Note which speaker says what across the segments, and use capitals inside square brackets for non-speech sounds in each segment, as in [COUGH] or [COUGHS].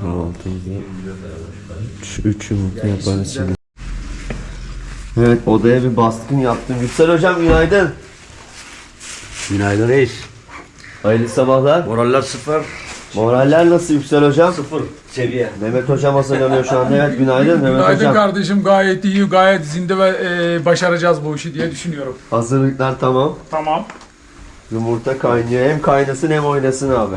Speaker 1: Kahvaltımızda üç, üç yumurta yaparız şimdi. Evet odaya bir baskın yaptım. Yüksel hocam günaydın.
Speaker 2: Günaydın reis.
Speaker 1: Hayırlı sabahlar.
Speaker 2: Moraller sıfır.
Speaker 1: Moraller nasıl Yüksel hocam?
Speaker 2: Sıfır seviye.
Speaker 1: Mehmet hocam hazırlanıyor şu anda. Evet günaydın Mehmet
Speaker 3: Günaydın
Speaker 1: hocam.
Speaker 3: kardeşim gayet iyi gayet zinde ve e, başaracağız bu işi diye düşünüyorum.
Speaker 1: Hazırlıklar tamam.
Speaker 3: Tamam.
Speaker 1: Yumurta kaynıyor. Hem kaynasın hem oynasın abi.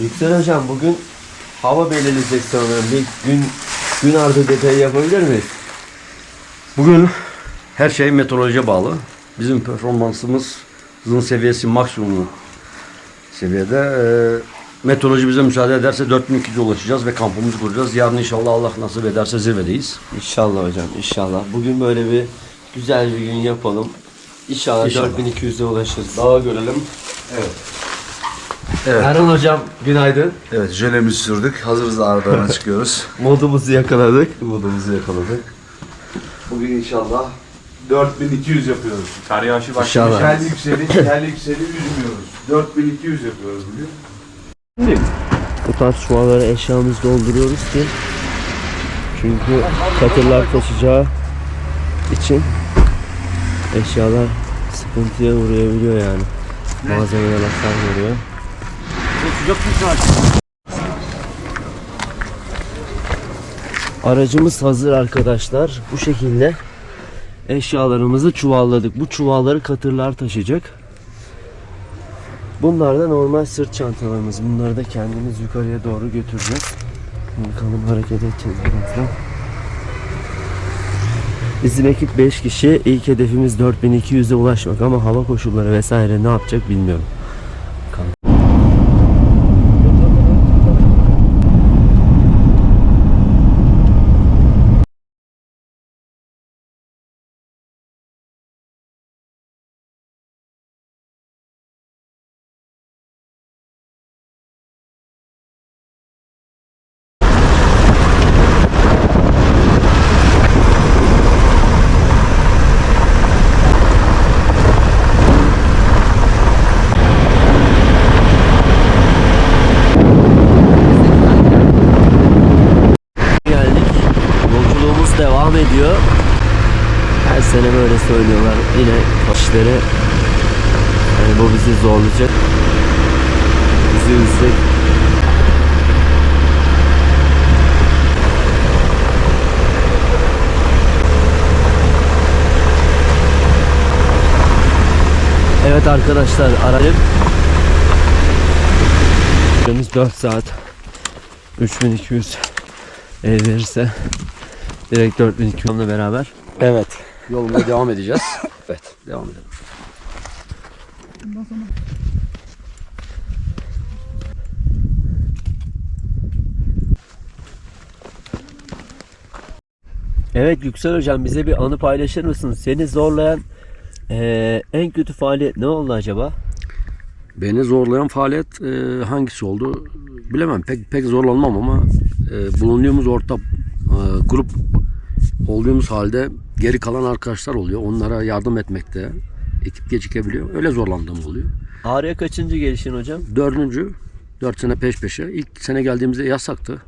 Speaker 1: Yüksel hocam bugün hava belirleyecek sanırım. Bir gün gün ardı detayı yapabilir miyiz?
Speaker 2: Bugün her şey meteorolojiye bağlı. Bizim performansımızın seviyesi maksimum seviyede. Ee, meteoroloji bize müsaade ederse 4200'e ulaşacağız ve kampımızı kuracağız. Yarın inşallah Allah nasip ederse zirvedeyiz.
Speaker 1: İnşallah hocam inşallah. Bugün böyle bir güzel bir gün yapalım. İnşallah,
Speaker 2: İnşallah.
Speaker 1: 4200'e ulaşırız.
Speaker 2: Daha görelim. Evet.
Speaker 1: Erhan hocam günaydın.
Speaker 4: Evet jölemizi sürdük. Hazırız ağırlarına [LAUGHS] çıkıyoruz.
Speaker 1: Modumuzu yakaladık.
Speaker 4: Modumuzu yakaladık. Bugün inşallah 4200 yapıyoruz.
Speaker 3: Kar yağışı
Speaker 1: İnşallah.
Speaker 4: Kel yükseli, [LAUGHS] kel yükseli üzmüyoruz. 4200 yapıyoruz bugün.
Speaker 1: Bu tarz çuvallara eşyamızı dolduruyoruz ki çünkü katırlar taşıyacağı için eşyalar sıkıntıya uğrayabiliyor yani. Malzemeler hasar veriyor. Aracımız hazır arkadaşlar. Bu şekilde eşyalarımızı çuvalladık. Bu çuvalları katırlar taşıyacak. Bunlar da normal sırt çantalarımız. Bunları da kendimiz yukarıya doğru götüreceğiz. Bakalım hareket edeceğiz birazdan. Bizim ekip 5 kişi. İlk hedefimiz 4200'e ulaşmak ama hava koşulları vesaire ne yapacak bilmiyorum. Bakalım. geldik. Yolculuğumuz devam ediyor. Her sene böyle söylüyorlar. Yine işleri yani bu bizi zorlayacak. Bizi üzecek. Evet arkadaşlar Süremiz 4 saat 3200 el verirse direkt 4200'le beraber
Speaker 2: Evet. Yolumuza devam edeceğiz. [LAUGHS] Evet. Devam edelim.
Speaker 1: Evet Yüksel Hocam bize bir anı paylaşır mısın? Seni zorlayan eee, en kötü faaliyet ne oldu acaba?
Speaker 2: Beni zorlayan faaliyet e, hangisi oldu bilemem. Pek pek zorlanmam ama e, bulunduğumuz orta e, grup olduğumuz halde geri kalan arkadaşlar oluyor. Onlara yardım etmekte ekip gecikebiliyor. Öyle zorlandığım oluyor.
Speaker 1: Ağrı'ya kaçıncı gelişin hocam?
Speaker 2: Dördüncü, dört sene peş peşe. İlk sene geldiğimizde yasaktı.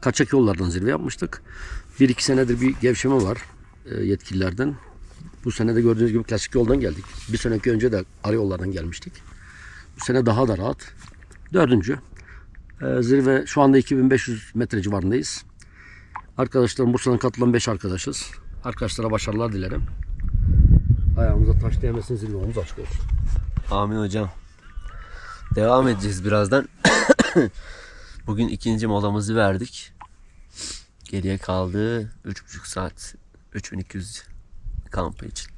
Speaker 2: Kaçak yollardan zirve yapmıştık. Bir iki senedir bir gevşeme var e, yetkililerden. Bu sene de gördüğünüz gibi klasik yoldan geldik. Bir seneki önce de ara yollardan gelmiştik. Bu sene daha da rahat. Dördüncü. E, zirve şu anda 2500 metre civarındayız. Arkadaşlarım Bursa'dan katılan 5 arkadaşız. Arkadaşlara başarılar dilerim. Ayağımıza taş değmesin yolumuz açık olsun.
Speaker 1: Amin hocam. Devam edeceğiz birazdan. [COUGHS] Bugün ikinci molamızı verdik. Geriye kaldı 3,5 saat 3200 kampı için.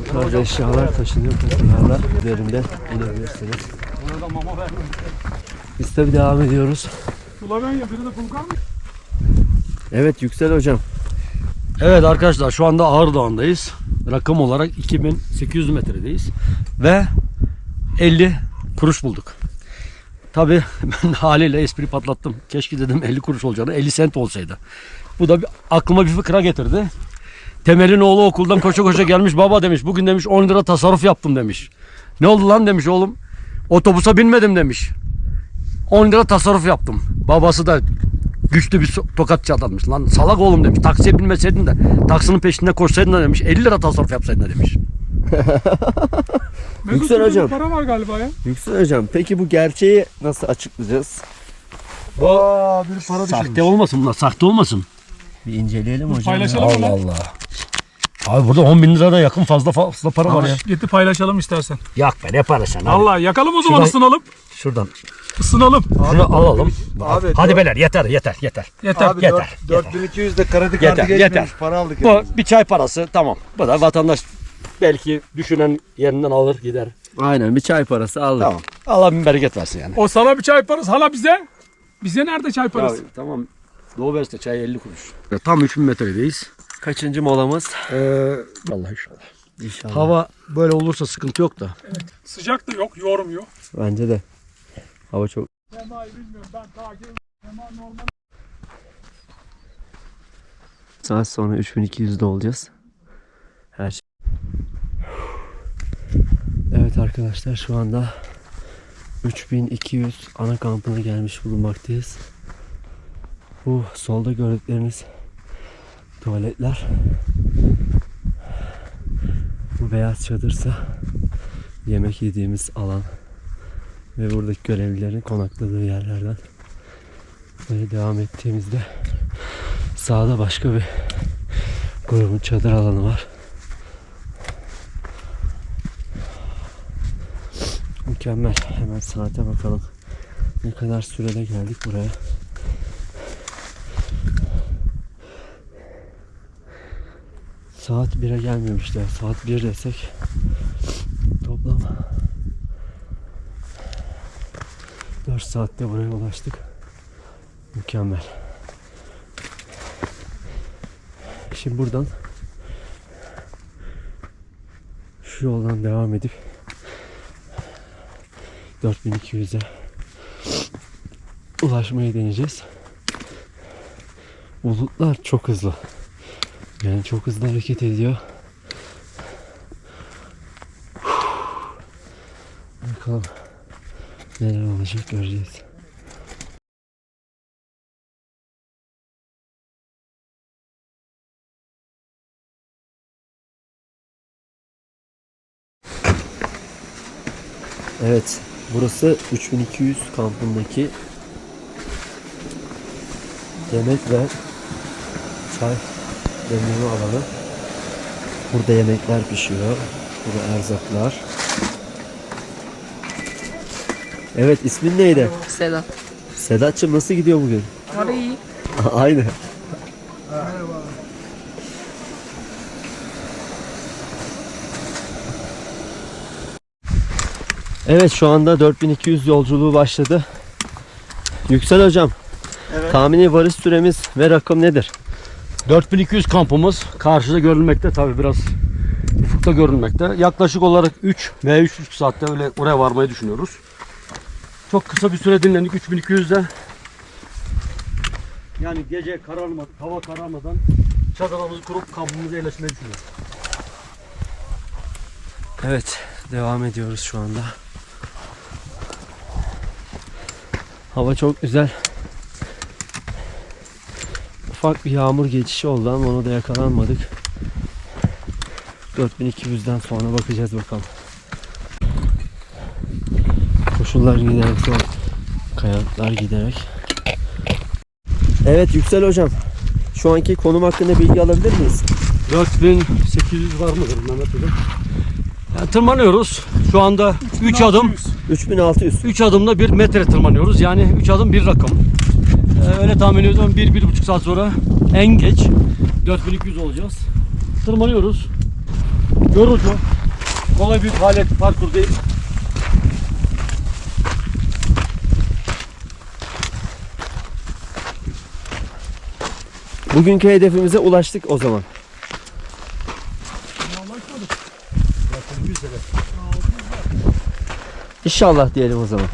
Speaker 1: Bu tarz eşyalar taşınıyor takılarla üzerinde inebilirsiniz. Biz tabi devam ediyoruz.
Speaker 3: Slovenya biri de mı?
Speaker 1: Evet Yüksel hocam.
Speaker 2: Evet arkadaşlar şu anda Ağrı Dağı'ndayız. Rakım olarak 2800 metredeyiz. Ve 50 kuruş bulduk. Tabi [LAUGHS] ben haliyle espri patlattım. Keşke dedim 50 kuruş olacağını 50 sent olsaydı. Bu da bir, aklıma bir fıkra getirdi. Temel'in oğlu okuldan koşa koşa gelmiş. Baba demiş bugün demiş 10 lira tasarruf yaptım demiş. Ne oldu lan demiş oğlum. Otobüse binmedim demiş. 10 lira tasarruf yaptım. Babası da güçlü bir tokatçı adammış. Lan salak oğlum demiş. Taksiye binmeseydin de taksinin peşinde koşsaydın da demiş. 50 lira tasarruf yapsaydın da demiş.
Speaker 1: Yüksel hocam.
Speaker 3: Para var galiba ya.
Speaker 1: Yüksel hocam peki bu gerçeği nasıl açıklayacağız?
Speaker 4: Aa bir para
Speaker 2: Sahte olmasın bunlar. Sahte olmasın.
Speaker 1: Bir inceleyelim hocam.
Speaker 3: Paylaşalım
Speaker 2: Allah
Speaker 3: mı lan?
Speaker 2: Allah. Abi burada 10 bin liraya yakın fazla fazla para var ya.
Speaker 3: Getir paylaşalım istersen.
Speaker 2: Yak be ne parası hadi.
Speaker 3: Allah yakalım o zaman
Speaker 2: Şuradan-
Speaker 3: ısınalım.
Speaker 2: Şuradan.
Speaker 3: Isınalım.
Speaker 2: Şunu alalım.
Speaker 4: Abi,
Speaker 2: Hadi
Speaker 4: dört-
Speaker 2: beyler yeter yeter yeter.
Speaker 3: Yeter.
Speaker 4: Abi
Speaker 2: Yeter,
Speaker 4: 4, 4200 de kredi
Speaker 2: Yeter, yeter.
Speaker 4: para aldık.
Speaker 2: Bu
Speaker 4: elimize.
Speaker 2: bir çay parası tamam. Bu da vatandaş belki düşünen yerinden alır gider.
Speaker 1: Aynen bir çay parası aldık.
Speaker 2: Tamam. Allah bin bereket versin yani.
Speaker 3: O sana bir çay parası. Hala bize. Bize nerede çay parası?
Speaker 2: Ya, tamam. Doğu Beste çay 50 kuruş. Tam 3000 metredeyiz.
Speaker 1: Kaçıncı molamız?
Speaker 2: Ee, Allah inşallah.
Speaker 1: İnşallah.
Speaker 2: Hava böyle olursa sıkıntı yok da.
Speaker 3: Sıcak da yok. Yormuyor.
Speaker 1: Bence de. Hava çok
Speaker 3: Sema'yı bilmiyorum. Ben takip Sema normal.
Speaker 1: saat sonra 3200'de olacağız. Her şey. Evet arkadaşlar şu anda 3200 ana kampına gelmiş bulunmaktayız. Bu solda gördükleriniz tuvaletler. Bu beyaz çadırsa yemek yediğimiz alan ve buradaki görevlilerin konakladığı yerlerden. Böyle devam ettiğimizde sağda başka bir grubun çadır alanı var. Mükemmel. Hemen saate bakalım. Ne kadar sürede geldik buraya. Saat 1'e gelmemişler. Saat 1 desek toplam 4 saatte buraya ulaştık. Mükemmel. Şimdi buradan şu yoldan devam edip 4200'e ulaşmayı deneyeceğiz. Bulutlar çok hızlı. Yani çok hızlı hareket ediyor. Bakalım neler olacak göreceğiz. Evet, burası 3200 kampındaki yemek ve çay demleme alanı. Burada yemekler pişiyor. Burada erzaklar. Evet, ismin neydi?
Speaker 5: Sedat.
Speaker 1: Sedat'cığım nasıl gidiyor bugün?
Speaker 5: Var iyi. [LAUGHS]
Speaker 1: Aynı. Evet şu anda 4200 yolculuğu başladı. Yüksel hocam. Tahmini varış süremiz ve rakım nedir?
Speaker 2: 4200 kampımız karşıda görünmekte tabi biraz ufukta görünmekte. Yaklaşık olarak 3 veya 3,5 saatte öyle oraya varmayı düşünüyoruz. Çok kısa bir süre dinlendik 3200'de. Yani gece kararmadan, hava kararmadan çadırımızı kurup kampımıza yerleşmeyi düşünüyoruz.
Speaker 1: Evet devam ediyoruz şu anda. Hava çok güzel. Ufak bir yağmur geçişi oldu ama onu da yakalanmadık. 4200'den sonra bakacağız bakalım. Koşullar giderek zor. Kayalıklar giderek. Evet Yüksel hocam. Şu anki konum hakkında bilgi alabilir miyiz?
Speaker 2: 4800 var mıdır Mehmet Hocam? Yani tırmanıyoruz. Şu anda 3 adım
Speaker 1: 3600.
Speaker 2: 3 adımda 1 metre tırmanıyoruz. Yani 3 adım bir rakım. Ee, öyle tahmin ediyorum 1-1,5 saat sonra en geç 4200 olacağız. Tırmanıyoruz. Yorucu. Kolay bir faaliyet parkur değil.
Speaker 1: Bugünkü hedefimize ulaştık o zaman. Ulaşmadık. Bakın İnşallah diyelim o zaman.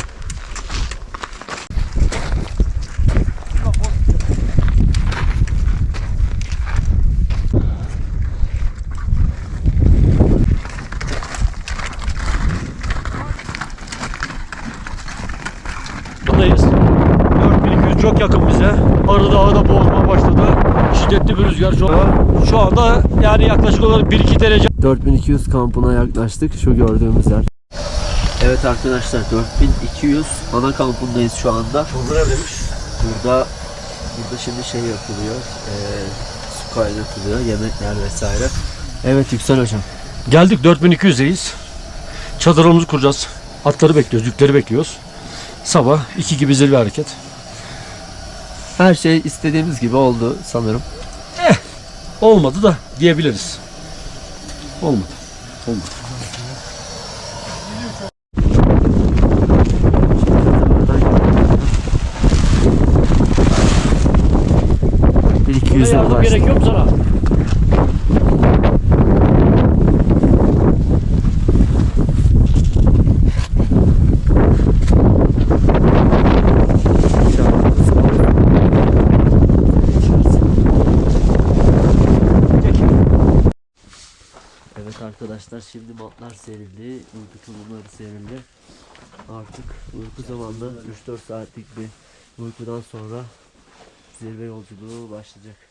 Speaker 1: Buradayız. 4200 çok yakın bize.
Speaker 2: Arı Dağı'da Rüzgar şu, şu anda yani yaklaşık olarak 1-2 derece
Speaker 1: 4200 kampına yaklaştık şu gördüğümüz yer. Evet arkadaşlar 4200 ana kampındayız şu anda.
Speaker 2: Çorba neredeymiş?
Speaker 1: Burada burada şimdi şey yapılıyor. eee, su kaynatılıyor, yemekler vesaire. Evet Yüksel hocam.
Speaker 2: Geldik 4200'deyiz. Çadırımızı kuracağız. Atları bekliyoruz, yükleri bekliyoruz. Sabah 2 gibi zirve hareket.
Speaker 1: Her şey istediğimiz gibi oldu sanırım.
Speaker 2: Olmadı da diyebiliriz. Olmadı. Olmadı.
Speaker 1: Bir iki
Speaker 2: gerekiyor mu sana?
Speaker 1: Evet arkadaşlar şimdi matlar serildi, uyku tulumları serildi. Artık uyku zamanı 3-4 saatlik bir uykudan sonra zirve yolculuğu başlayacak.